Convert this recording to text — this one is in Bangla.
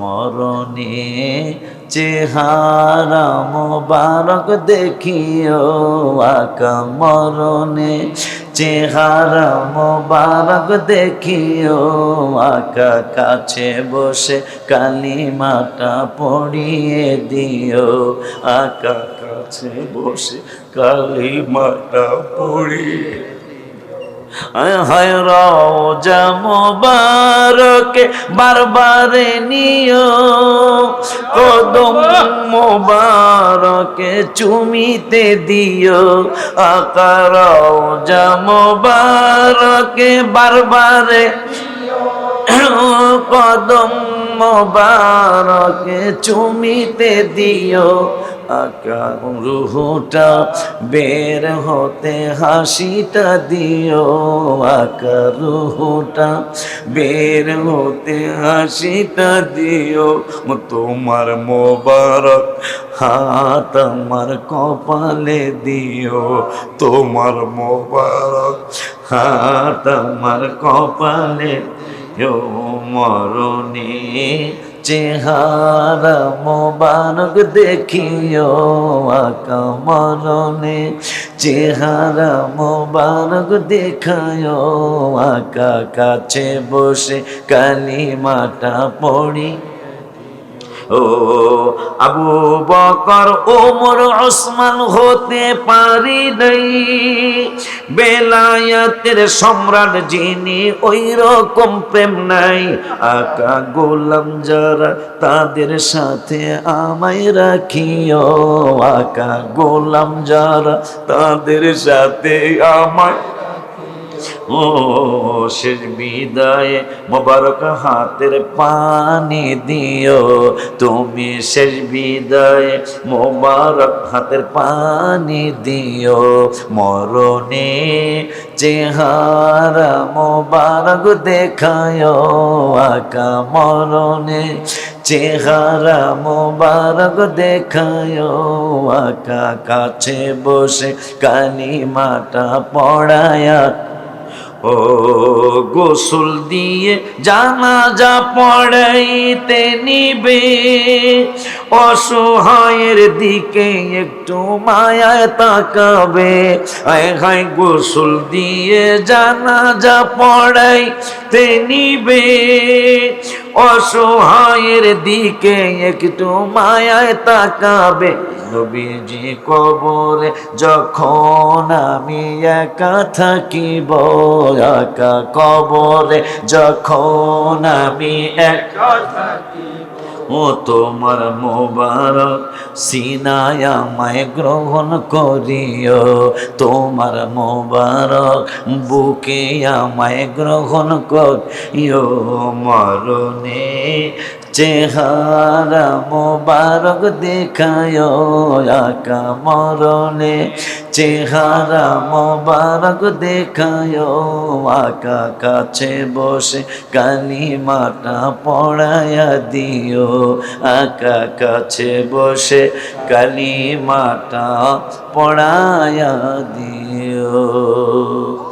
মরণে চেহারা মোবারক দেখিও আকা মরণে চেহারা মোবারক দেখিও আকা কাছে বসে কালিমাটা পড়িয়ে দিও আকা কাছে বসে কালিমাটা পড়িয়ে হয় রওজা মোবারকে বারবারে নিও। কদম মোবারকে চুমিতে দিও। আকার রওজা মোবারকে বারবারে কদম মোবারকে চুমিতে দিও। আকা রুহুটা বের হতে হাসিটা দিও। আকা রুহুটা বের হতে হাসিটা দিও। তোমার মোবারক হাত আমার কপালে দিও। তোমার মোবারক হাত আমার কপালে মরণে চেহারা মোবারক দেখিও আকা মরণে চেহারা মোবারক দেখায় আকা কাছে বসে কালিমাটা পড়ি। ও আবু বকর, ওমর, ওসমান হতে পারি নাই। বেলায়াতের সম্রাট যিনি ওই রকম প্রেম নাই, আকা গোলাম যারা তাদের সাথে আমায় রাখিও। আকা গোলাম যারা তাদের সাথে আমায় ও শেষ বিদায়ে মোবারক হাতের পানি দিও। তুমি শেষ বিদায়ে মোবারক হাতের পানি দিও। মরণে চেহারা মোবারক দেখায়। আকা মরণে চেহারা মোবারক দেখায়। আকা কাছে বসে কালিমাটা পড়ায়া ও গোসল দিয়ে জানাজা পড়াইতে নিবে। অসহায়ের দিকে একটু মায়ায় তাকাবে। আয় হায় গোসল দিয়ে জানাজা পড়াইতে নিবে। অসহায়ের দিকে একটু মায়ায় তাকাবে। নবীজি কবরে, যখন আমি একা থাকিব, একা কবরে, যখন আমি একা ও তোমার মোবারক সিনায় আমায় গ্রহণ করিও। তোমার মোবারক বুকে আমায় গ্রহণ করিও। মরণে চেহারা মোবারক দেখায় আকা মরণে। চেহারা মোবারক দেখায় আকা কাছে বসে কালিমাটা পড়ায়া দিও। আকা কাছে বসে কালিমাটা পড়ায়া দিও।